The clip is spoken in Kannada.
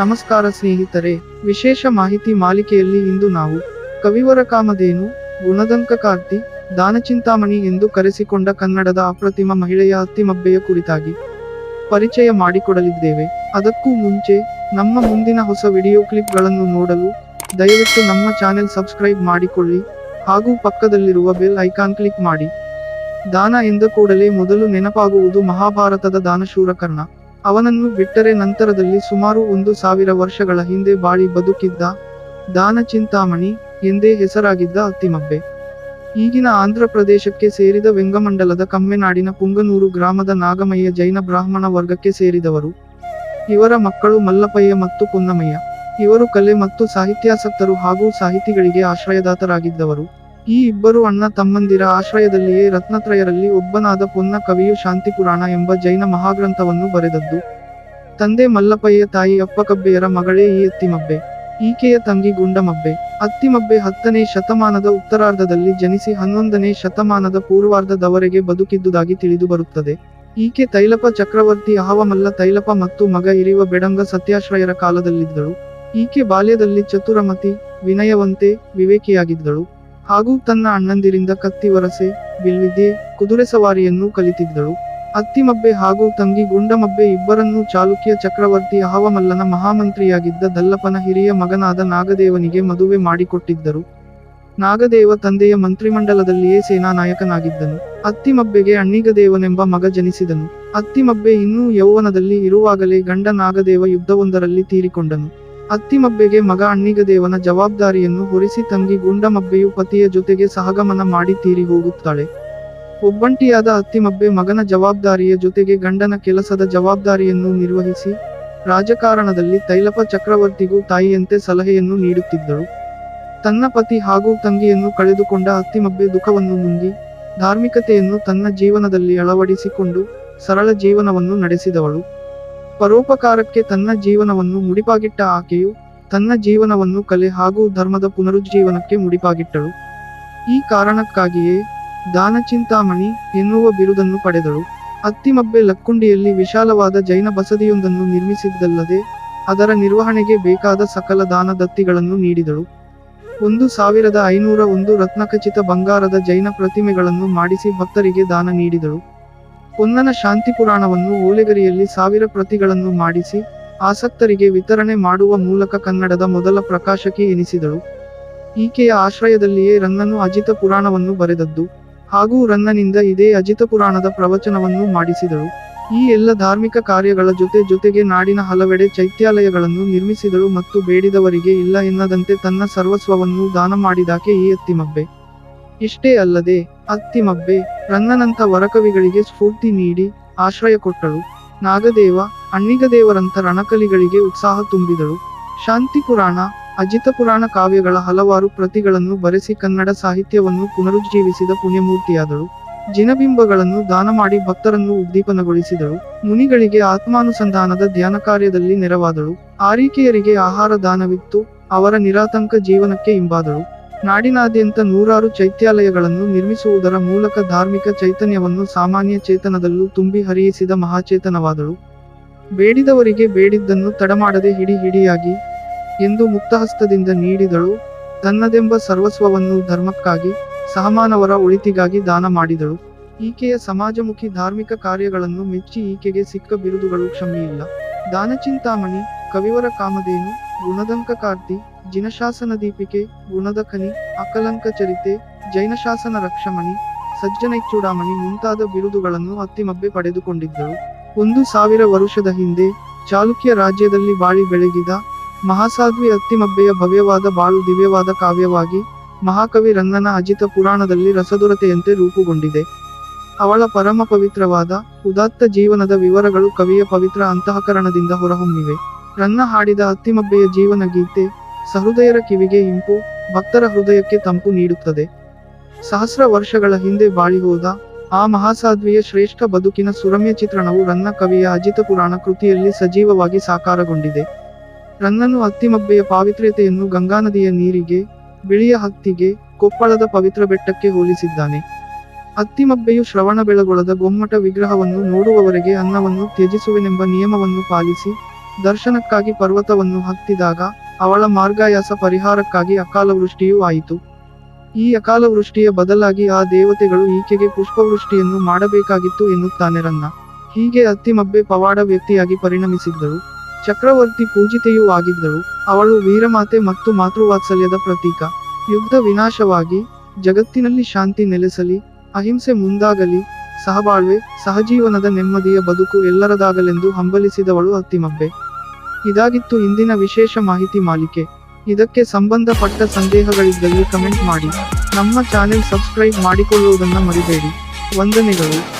ನಮಸ್ಕಾರ ಸ್ನೇಹಿತರೆ, ವಿಶೇಷ ಮಾಹಿತಿ ಮಾಲಿಕೆಯಲ್ಲಿ ಇಂದು ನಾವು ಕವಿವರ ಕಾಮಧೇನು, ಗುಣದಂಕ ಕಾರ್ತಿ, ದಾನಚಿಂತಾಮಣಿ ಎಂದು ಕರೆಸಿಕೊಂಡ ಕನ್ನಡದ ಅಪ್ರತಿಮ ಮಹಿಳೆಯ ಅತ್ತಿಮಬ್ಬೆಯ ಕುರಿತಾಗಿ ಪರಿಚಯ ಮಾಡಿಕೊಡಲಿದ್ದೇವೆ. ಅದಕ್ಕೂ ಮುಂಚೆ ನಮ್ಮ ಮುಂದಿನ ಹೊಸ ವಿಡಿಯೋ ಕ್ಲಿಪ್ಗಳನ್ನು ನೋಡಲು ದಯವಿಟ್ಟು ನಮ್ಮ ಚಾನೆಲ್ ಸಬ್ಸ್ಕ್ರೈಬ್ ಮಾಡಿಕೊಳ್ಳಿ ಹಾಗೂ ಪಕ್ಕದಲ್ಲಿರುವ ಬೆಲ್ ಐಕಾನ್ ಕ್ಲಿಕ್ ಮಾಡಿ. ದಾನ ಎಂದ ಕೂಡಲೇ ಮೊದಲು ನೆನಪಾಗುವುದು ಮಹಾಭಾರತದ ದಾನಶೂರ ಕರ್ಣ ಅವನನ್ನು ಬಿಟ್ಟರೆ ನಂತರದಲ್ಲಿ ಸುಮಾರು ಒಂದು ಸಾವಿರ ವರ್ಷಗಳ ಹಿಂದೆ ಬಾಳಿ ಬದುಕಿದ್ದ ದಾನ ಚಿಂತಾಮಣಿ ಎಂದೇ ಹೆಸರಾಗಿದ್ದ ಅತ್ತಿಮಬ್ಬೆ. ಈಗಿನ ಆಂಧ್ರ ಪ್ರದೇಶಕ್ಕೆ ಸೇರಿದ ವೆಂಗಮಂಡಲದ ಕಮ್ಮೆನಾಡಿನ ಪುಂಗನೂರು ಗ್ರಾಮದ ನಾಗಮಯ್ಯ ಜೈನ ಬ್ರಾಹ್ಮಣ ವರ್ಗಕ್ಕೆ ಸೇರಿದವರು. ಇವರ ಮಕ್ಕಳು ಮಲ್ಲಪಯ್ಯ ಮತ್ತು ಪುನ್ನಮಯ್ಯ. ಇವರು ಕಲೆ ಮತ್ತು ಸಾಹಿತ್ಯಾಸಕ್ತರು ಹಾಗೂ ಸಾಹಿತಿಗಳಿಗೆ ಆಶ್ರಯದಾತರಾಗಿದ್ದವರು. ಈ ಇಬ್ಬರು ಅಣ್ಣ ತಮ್ಮಂದಿರ ಆಶ್ರಯದಲ್ಲಿಯೇ ರತ್ನತ್ರಯರಲ್ಲಿ ಒಬ್ಬನಾದ ಪೊನ್ನ ಕವಿಯು ಶಾಂತಿಪುರಾಣ ಎಂಬ ಜೈನ ಮಹಾಗ್ರಂಥವನ್ನು ಬರೆದದ್ದು. ತಂದೆ ಮಲ್ಲಪ್ಪಯ್ಯ ತಾಯಿ ಅಪ್ಪಕಬ್ಬೆಯರ ಮಗಳೇ ಈ ಅತ್ತಿಮಬ್ಬೆ. ಈಕೆಯ ತಂಗಿ ಗುಂಡಮಬ್ಬೆ. ಅತ್ತಿಮಬ್ಬೆ ಹತ್ತನೇ ಶತಮಾನದ ಉತ್ತರಾರ್ಧದಲ್ಲಿ ಜನಿಸಿ ಹನ್ನೊಂದನೇ ಶತಮಾನದ ಪೂರ್ವಾರ್ಧದವರೆಗೆ ಬದುಕಿದ್ದುದಾಗಿ ತಿಳಿದು ಬರುತ್ತದೆ. ಈಕೆ ತೈಲಪ ಚಕ್ರವರ್ತಿ ಅಹವಮಲ್ಲ ತೈಲಪ ಮತ್ತು ಮಗ ಇರಿವ ಬೆಡಂಗ ಸತ್ಯಾಶ್ರಯರ ಕಾಲದಲ್ಲಿದ್ದಳು. ಈಕೆ ಬಾಲ್ಯದಲ್ಲಿ ಚತುರಮತಿ, ವಿನಯವಂತೆ, ವಿವೇಕಿಯಾಗಿದ್ದಳು. ಹಾಗೂ ತನ್ನ ಅಣ್ಣಂದಿರಿಂದ ಕತ್ತಿವರಸೆ ಬಿಲ್ವಿದ್ಯೆ ಕುದುರೆ ಸವಾರಿಯನ್ನು ಕಲಿತಿದ್ದಳು. ಅತ್ತಿಮಬ್ಬೆ ಹಾಗೂ ತಂಗಿ ಗುಂಡಮಬ್ಬೆ ಇಬ್ಬರನ್ನೂ ಚಾಲುಕ್ಯ ಚಕ್ರವರ್ತಿ ಅಹವಮಲ್ಲನ ಮಹಾಮಂತ್ರಿಯಾಗಿದ್ದ ದಲ್ಲಪನ ಹಿರಿಯ ಮಗನಾದ ನಾಗದೇವನಿಗೆ ಮದುವೆ ಮಾಡಿಕೊಟ್ಟಿದ್ದರು. ನಾಗದೇವ ತಂದೆಯ ಮಂತ್ರಿಮಂಡಲದಲ್ಲಿಯೇ ಸೇನಾನಾಯಕನಾಗಿದ್ದನು. ಅತ್ತಿಮಬ್ಬೆಗೆ ಅಣ್ಣಿಗದೇವನೆಂಬ ಮಗ ಜನಿಸಿದನು. ಅತ್ತಿಮಬ್ಬೆ ಇನ್ನೂ ಯೌವನದಲ್ಲಿ ಇರುವಾಗಲೇ ಗಂಡ ನಾಗದೇವ ಯುದ್ಧವೊಂದರಲ್ಲಿ ತೀರಿಕೊಂಡನು. ಅತ್ತಿಮಬ್ಬೆಗೆ ಮಗ ಅಣ್ಣಿಗದೇವನ ಜವಾಬ್ದಾರಿಯನ್ನು ಹೊರಿಸಿ ತಂಗಿ ಗುಂಡಮಬ್ಬೆಯು ಪತಿಯ ಜೊತೆಗೆ ಸಹಗಮನ ಮಾಡಿ ತೀರಿ ಹೋಗುತ್ತಾಳೆ. ಒಬ್ಬಂಟಿಯಾದ ಅತ್ತಿಮಬ್ಬೆ ಮಗನ ಜವಾಬ್ದಾರಿಯ ಜೊತೆಗೆ ಗಂಡನ ಕೆಲಸದ ಜವಾಬ್ದಾರಿಯನ್ನು ನಿರ್ವಹಿಸಿ, ರಾಜಕಾರಣದಲ್ಲಿ ತೈಲಪ ಚಕ್ರವರ್ತಿಗೂ ತಾಯಿಯಂತೆ ಸಲಹೆಯನ್ನು ನೀಡುತ್ತಿದ್ದಳು. ತನ್ನ ಪತಿ ಹಾಗೂ ತಂಗಿಯನ್ನು ಕಳೆದುಕೊಂಡ ಅತ್ತಿಮಬ್ಬೆ ದುಃಖವನ್ನು ಮುಂಗಿ ಧಾರ್ಮಿಕತೆಯನ್ನು ತನ್ನ ಜೀವನದಲ್ಲಿ ಅಳವಡಿಸಿಕೊಂಡು ಸರಳ ಜೀವನವನ್ನು ನಡೆಸಿದವಳು. ಪರೋಪಕಾರಕ್ಕೆ ತನ್ನ ಜೀವನವನ್ನು ಮುಡಿಪಾಗಿಟ್ಟ ಆಕೆಯು ತನ್ನ ಜೀವನವನ್ನು ಕಲೆ ಹಾಗೂ ಧರ್ಮದ ಪುನರುಜ್ಜೀವನಕ್ಕೆ ಮುಡಿಪಾಗಿಟ್ಟಳು. ಈ ಕಾರಣಕ್ಕಾಗಿಯೇ ದಾನಚಿಂತಾಮಣಿ ಎನ್ನುವ ಬಿರುದನ್ನು ಪಡೆದಳು. ಅತ್ತಿಮಬ್ಬೆ ಲಕ್ಕುಂಡಿಯಲ್ಲಿ ವಿಶಾಲವಾದ ಜೈನ ಬಸದಿಯೊಂದನ್ನು ನಿರ್ಮಿಸಿದ್ದಲ್ಲದೆ ಅದರ ನಿರ್ವಹಣೆಗೆ ಬೇಕಾದ ಸಕಲ ದಾನ ದತ್ತಿಗಳನ್ನು ನೀಡಿದಳು. ಒಂದು ಸಾವಿರದ ಐನೂರ ಒಂದು ರತ್ನಖಚಿತ ಬಂಗಾರದ ಜೈನ ಪ್ರತಿಮೆಗಳನ್ನು ಮಾಡಿಸಿ ಭಕ್ತರಿಗೆ ದಾನ ನೀಡಿದಳು. ಪೊನ್ನನ ಶಾಂತಿಪುರಾಣವನ್ನು ಓಲೆಗರಿಯಲ್ಲಿ ಸಾವಿರ ಪ್ರತಿಗಳನ್ನು ಮಾಡಿಸಿ, ಆಸಕ್ತರಿಗೆ ವಿತರಣೆ ಮಾಡುವ ಮೂಲಕ ಕನ್ನಡದ ಮೊದಲ ಪ್ರಕಾಶಕಿ ಎನಿಸಿದಳು. ಈಕೆಯ ಆಶ್ರಯದಲ್ಲಿಯೇ ರನ್ನನು ಅಜಿತ ಪುರಾಣವನ್ನು ಬರೆದದ್ದು ಹಾಗೂ ರನ್ನನಿಂದ ಇದೇ ಅಜಿತ ಪುರಾಣದ ಪ್ರವಚನವನ್ನು ಮಾಡಿಸಿದಳು. ಈ ಎಲ್ಲ ಧಾರ್ಮಿಕ ಕಾರ್ಯಗಳ ಜೊತೆ ಜೊತೆಗೆ ನಾಡಿನ ಹಲವೆಡೆ ಚೈತ್ಯಾಲಯಗಳನ್ನು ನಿರ್ಮಿಸಿದಳು ಮತ್ತು ಬೇಡಿದವರಿಗೆ ಇಲ್ಲ ಎನ್ನದಂತೆ ತನ್ನ ಸರ್ವಸ್ವವನ್ನು ದಾನ ಮಾಡಿದಾಕೆ ಈ ಅತ್ತಿಮಬ್ಬೆ ಇಷ್ಟೇ ಅಲ್ಲದೆ ಅತ್ತಿಮಬ್ಬೆ ರನ್ನನಂತ ವರಕವಿಗಳಿಗೆ ಸ್ಫೂರ್ತಿ ನೀಡಿ ಆಶ್ರಯ ಕೊಟ್ಟಳು. ನಾಗದೇವ ಅಣ್ಣಿಗದೇವರಂಥ ರಣಕಲಿಗಳಿಗೆ ಉತ್ಸಾಹ ತುಂಬಿದಳು. ಶಾಂತಿ ಪುರಾಣ, ಅಜಿತ ಪುರಾಣ ಕಾವ್ಯಗಳ ಹಲವಾರು ಪ್ರತಿಗಳನ್ನು ಬರೆಸಿ ಕನ್ನಡ ಸಾಹಿತ್ಯವನ್ನು ಪುನರುಜ್ಜೀವಿಸಿದ ಪುಣ್ಯಮೂರ್ತಿಯಾದಳು. ಜಿನಬಿಂಬಗಳನ್ನು ದಾನ ಮಾಡಿ ಭಕ್ತರನ್ನು ಉದ್ದೀಪನಗೊಳಿಸಿದಳು. ಮುನಿಗಳಿಗೆ ಆತ್ಮಾನುಸಂಧಾನದ ಧ್ಯಾನ ಕಾರ್ಯದಲ್ಲಿ ನೆರವಾದಳು. ಆರೀಕೆಯರಿಗೆ ಆಹಾರ ದಾನವಿತ್ತು, ಅವರ ನಿರಾತಂಕ ಜೀವನಕ್ಕೆ ಇಂಬಾದಳು ನಾಡಿನಾದ್ಯಂತ ನೂರಾರು ಚೈತ್ಯಾಲಯಗಳನ್ನು ನಿರ್ಮಿಸುವುದರ ಮೂಲಕ ಧಾರ್ಮಿಕ ಚೈತನ್ಯವನ್ನು ಸಾಮಾನ್ಯ ಚೇತನದಲ್ಲೂ ತುಂಬಿ ಹರಿಯಿಸಿದ ಮಹಾಚೇತನವಾದಳು. ಬೇಡಿದವರಿಗೆ ಬೇಡಿದ್ದನ್ನು ತಡಮಾಡದೆ ಹಿಡಿ ಹಿಡಿಯಾಗಿ ಎಂದು ಮುಕ್ತಹಸ್ತದಿಂದ ನೀಡಿದಳು. ತನ್ನದೆಂಬ ಸರ್ವಸ್ವವನ್ನು ಧರ್ಮಕ್ಕಾಗಿ ಸಹಮಾನವರ ಒಳಿತಿಗಾಗಿ ದಾನ ಮಾಡಿದಳು. ಈಕೆಯ ಸಮಾಜಮುಖಿ ಧಾರ್ಮಿಕ ಕಾರ್ಯಗಳನ್ನು ಮೆಚ್ಚಿ ಈಕೆಗೆ ಸಿಕ್ಕ ಬಿರುದುಗಳು ಕ್ಷಮೆಯಿಲ್ಲ. ದಾನಚಿಂತಾಮಣಿ, ಕವಿವರ ಕಾಮಧೇನು ಗುಣದಂಕ ಕಾರ್ತಿ, ಜಿನಶಾಸನ ದೀಪಿಕೆ, ಗುಣದಖನಿ, ಅಕಲಂಕ ಚರಿತೆ, ಜೈನಶಾಸನ ರಕ್ಷಮಣಿ, ಸಜ್ಜನೈಚೂಡಾಮಣಿ ಮುಂತಾದ ಬಿರುದುಗಳನ್ನು ಅತ್ತಿಮಬ್ಬೆ ಪಡೆದುಕೊಂಡಿದ್ದರು. ಒಂದು ಸಾವಿರ ವರುಷದ ಹಿಂದೆ ಚಾಲುಕ್ಯ ರಾಜ್ಯದಲ್ಲಿ ಬಾಳಿ ಬೆಳಗಿದ ಮಹಾಸಾಧ್ವಿ ಅತ್ತಿಮಬ್ಬೆಯ ಭವ್ಯವಾದ ಬಾಳು ದಿವ್ಯವಾದ ಕಾವ್ಯವಾಗಿ ಮಹಾಕವಿ ರಂಗನ ಅಜಿತ ಪುರಾಣದಲ್ಲಿ ರಸದುರತೆಯಂತೆ ರೂಪುಗೊಂಡಿದೆ. ಅವಳ ಪರಮ ಪವಿತ್ರವಾದ ಉದಾತ್ತ ಜೀವನದ ವಿವರಗಳು ಕವಿಯ ಪವಿತ್ರ ಅಂತಃಕರಣದಿಂದ ಹೊರಹೊಮ್ಮಿವೆ. ರನ್ನ ಹಾಡಿದ ಅತ್ತಿಮಬ್ಬೆಯ ಜೀವನ ಗೀತೆ, ಸಹೃದಯರ ಕಿವಿಗೆ ಇಂಪು, ಭಕ್ತರ ಹೃದಯಕ್ಕೆ ತಂಪು ನೀಡುತ್ತದೆ. ಸಹಸ್ರ ವರ್ಷಗಳ ಹಿಂದೆ ಬಾಳಿಹೋದ ಆ ಮಹಾಸಾಧ್ವಿಯ ಶ್ರೇಷ್ಠ ಬದುಕಿನ ಸುರಮ್ಯ ಚಿತ್ರಣವು ರನ್ನ ಕವಿಯ ಅಜಿತ ಪುರಾಣ ಕೃತಿಯಲ್ಲಿ ಸಜೀವವಾಗಿ ಸಾಕಾರಗೊಂಡಿದೆ. ರನ್ನನು ಅತ್ತಿಮಬ್ಬೆಯ ಪಾವಿತ್ರ್ಯತೆಯನ್ನು ಗಂಗಾನದಿಯ ನೀರಿಗೆ, ಬಿಳಿಯ ಹತ್ತಿಗೆ, ಕೊಪ್ಪಳದ ಪವಿತ್ರ ಬೆಟ್ಟಕ್ಕೆ ಹೋಲಿಸಿದ್ದಾನೆ. ಅತ್ತಿಮಬ್ಬೆಯು ಶ್ರವಣ ಬೆಳಗೊಳದ ಗೊಮ್ಮಟ ವಿಗ್ರಹವನ್ನು ನೋಡುವವರೆಗೆ ಅನ್ನವನ್ನು ತ್ಯಜಿಸುವೆನೆಂಬ ನಿಯಮವನ್ನು ಪಾಲಿಸಿ ದರ್ಶನಕ್ಕಾಗಿ ಪರ್ವತವನ್ನು ಹತ್ತಿದಾಗ ಅವಳ ಮಾರ್ಗಾಯಾಸ ಪರಿಹಾರಕ್ಕಾಗಿ ಅಕಾಲವೃಷ್ಟಿಯೂ ಆಯಿತು. ಈ ಅಕಾಲವೃಷ್ಟಿಯ ಬದಲಾಗಿ ಆ ದೇವತೆಗಳು ಈಕೆಗೆ ಪುಷ್ಪವೃಷ್ಟಿಯನ್ನು ಮಾಡಬೇಕಾಗಿತ್ತು ಎನ್ನುತ್ತಾನೆ ರನ್ನ. ಹೀಗೆ ಅತ್ತಿಮಬ್ಬೆ ಪವಾಡ ವ್ಯಕ್ತಿಯಾಗಿ ಪರಿಣಮಿಸಿದ್ದಳು. ಚಕ್ರವರ್ತಿ ಪೂಜಿತೆಯೂ ಆಗಿದ್ದಳು. ಅವಳು ವೀರಮಾತೆ ಮತ್ತು ಮಾತೃವಾತ್ಸಲ್ಯದ ಪ್ರತೀಕ. ಯುದ್ಧ ವಿನಾಶವಾಗಿ, ಜಗತ್ತಿನಲ್ಲಿ ಶಾಂತಿ ನೆಲೆಸಲಿ, ಅಹಿಂಸೆ ಮುಂದಾಗಲಿ, ಸಹಬಾಳ್ವೆ, ಸಹಜೀವನದ ನೆಮ್ಮದಿಯ ಬದುಕು ಎಲ್ಲರದಾಗಲೆಂದು ಹಂಬಲಿಸಿದವಳು ಅತ್ತಿಮಬ್ಬೆ. ಇದಾಗಿತ್ತು ಇಂದಿನ ವಿಶೇಷ ಮಾಹಿತಿ ಮಾಲಿಕೆ. ಇದಕ್ಕೆ ಸಂಬಂಧಪಟ್ಟ ಸಂದೇಹಗಳಿದ್ದಲ್ಲಿ ಕಮೆಂಟ್ ಮಾಡಿ. ನಮ್ಮ ಚಾನೆಲ್ ಸಬ್ಸ್ಕ್ರೈಬ್ ಮಾಡಿಕೊಳ್ಳುವುದನ್ನು ಮರಿಬೇಡಿ. ವಂದನೆಗಳು.